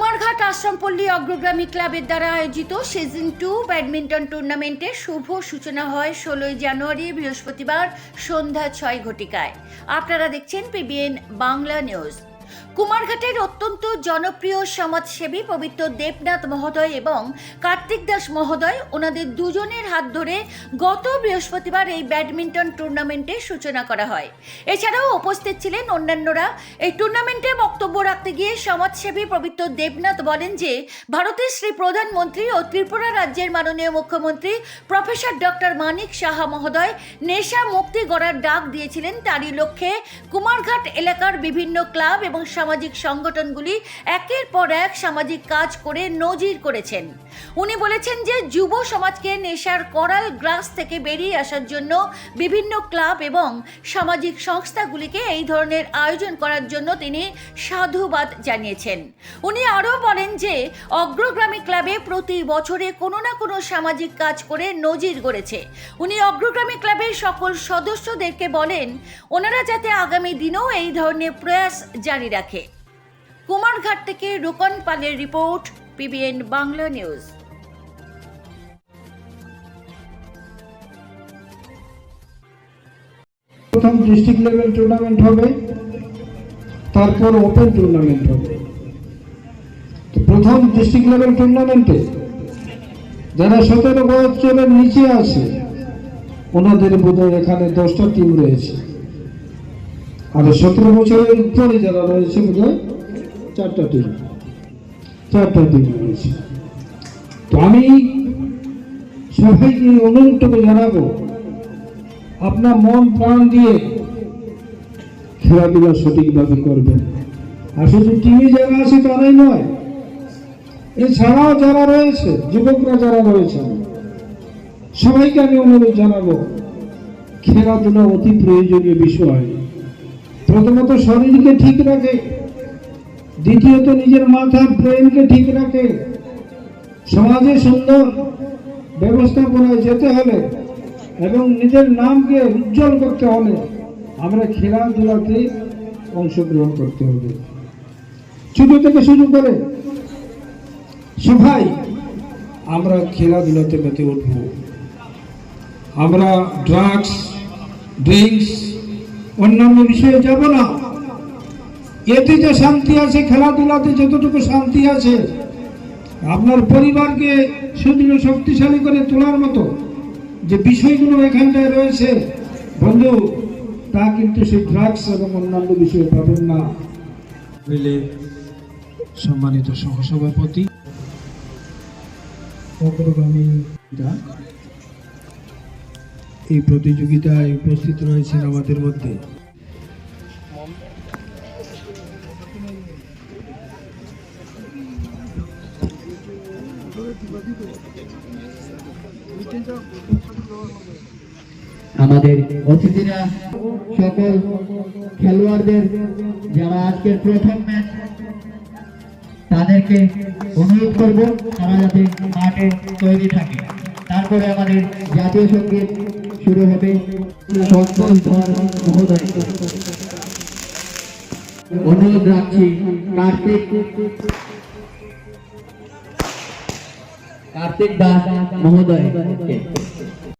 কুমারঘাট আশ্রমপল্লী অগ্রগামী ক্লাবের দ্বারা আয়োজিত সিজন টু ব্যাডমিন্টন টুর্নামেন্টের শুভ সূচনা হয় ষোলোই জানুয়ারি, বৃহস্পতিবার সন্ধ্যা ছয় ঘটিকায়। আপনারা দেখছেন পিবিএন বাংলা নিউজ। কুমারঘাটের অত্যন্ত জনপ্রিয় সমাজসেবী পবিত্র দেবনাথ মহোদয় এবং কার্তিক দাস মহোদয় ওনাদের দুজনের হাত ধরে গত বৃহস্পতিবার এই ব্যাডমিন্টন টুর্নামেন্টের সূচনা করা হয়। এছাড়াও উপস্থিত ছিলেন অন্যান্যরা। এই টুর্নামেন্টে বক্তব্য রাখতে গিয়ে সমাজসেবী পবিত্র দেবনাথ বলেন যে, ভারতের শ্রী প্রধানমন্ত্রী ও ত্রিপুরা রাজ্যের মাননীয় মুখ্যমন্ত্রী প্রফেসর ডক্টর মানিক সাহা মহোদয় নেশা মুক্তি গড়ার ডাক দিয়েছিলেন। তারই লক্ষ্যে কুমারঘাট এলাকার বিভিন্ন ক্লাব এবং সামাজিক সংগঠনগুলি একের পর এক সামাজিক কাজ করে নজির করেছেন। উনি বলেছেন যে, যুব সমাজকে নেশার করাল গ্রাস থেকে বেরিয়ে আসার জন্য বিভিন্ন ক্লাব এবং সামাজিক সংস্থাগুলিকে এই ধরনের আয়োজন করার জন্য তিনি সাধুবাদ জানিয়েছেন। উনি আরও বলেন যে অগ্রগ্রামী ক্লাবে প্রতি বছরে কোনো না কোনো সামাজিক কাজ করে নজির গড়েছে। উনি অগ্রগ্রামী ক্লাবের সকল সদস্যদেরকে বলেন, ওনারা যাতে আগামী দিনেও এই ধরনের প্রয়াস জারি রাখে। কুমারঘাট থেকে রোকন পালের রিপোর্ট পিবিএন বাংলা নিউজ। প্রথম ডিস্ট্রিক্ট লেভেল টুর্নামেন্ট হবে। তারপর ওপেন টুর্নামেন্ট হবে। প্রথম ডিস্ট্রিক্ট লেভেল টুর্নামেন্টে যারা সতেরো বছরের নিচে আছে, ওনাদের বোধহয় এখানে দশটা টিম রয়েছে। আর সতেরো বছরের উপরে যারা রয়েছে বোধহয় চারটা টিম চারটা টিম রয়েছে। তো আমি সবাইকে অনুরোধটুকু জানাব, আপনার মন প্রাণ দিয়ে খেলাধুলা সঠিকভাবে করবেন আর শুধু টিভি যারা আছে তারাই নয়। এছাড়াও যারা রয়েছে, যুবকরা যারা রয়েছেন সবাইকে আমি অনুরোধ জানাব, খেলাধুলা অতি প্রয়োজনীয় বিষয়। প্রথমত শরীরকে ঠিক রাখে, দ্বিতীয়ত নিজের মাথা ব্রেনকে ঠিক রাখে। সমাজে সুন্দর ব্যবস্থা ব্যবস্থাপনায় যেতে হলে এবং নিজের নামকে উজ্জ্বল করতে হলে আমরা খেলাধুলাতে অংশগ্রহণ করতে হবে। ছোট থেকে শুরু করে সবাই আমরা খেলাধুলাতে মেতে উঠব। আমরা ড্রাগস ড্রিঙ্কস অন্যান্য বিষয়ে যাব না। এতে যে শান্তি আছে, খেলাধুলাতে যতটুকু শান্তি আছে, আপনার পরিবারকে সুদৃঢ়, শক্তিশালী করে তোলার মতো যে বিষয়গুলো এখানটায় রয়েছে, বন্ধু তা কিন্তু সেই ড্রাগস এবং অন্যান্য বিষয়ে পাবেন না। মিলে সম্মানিত সহসভাপতি এই প্রতিযোগিতায় উপস্থিত রয়েছেন আমাদের মধ্যে। আমাদের অতিথিরা, সকল খেলোয়াড়দের, যারা আজকের প্রথম ম্যাচ তাদেরকে অনুরোধ করব তারা যাতে মাঠে তৈরি থাকে। তারপরে আমাদের জাতীয় সংগীত শুরু হবে সকল মহোদয়। অনুরোধ রাখছি কার্তিক। কার্তিক দাস মহোদয়।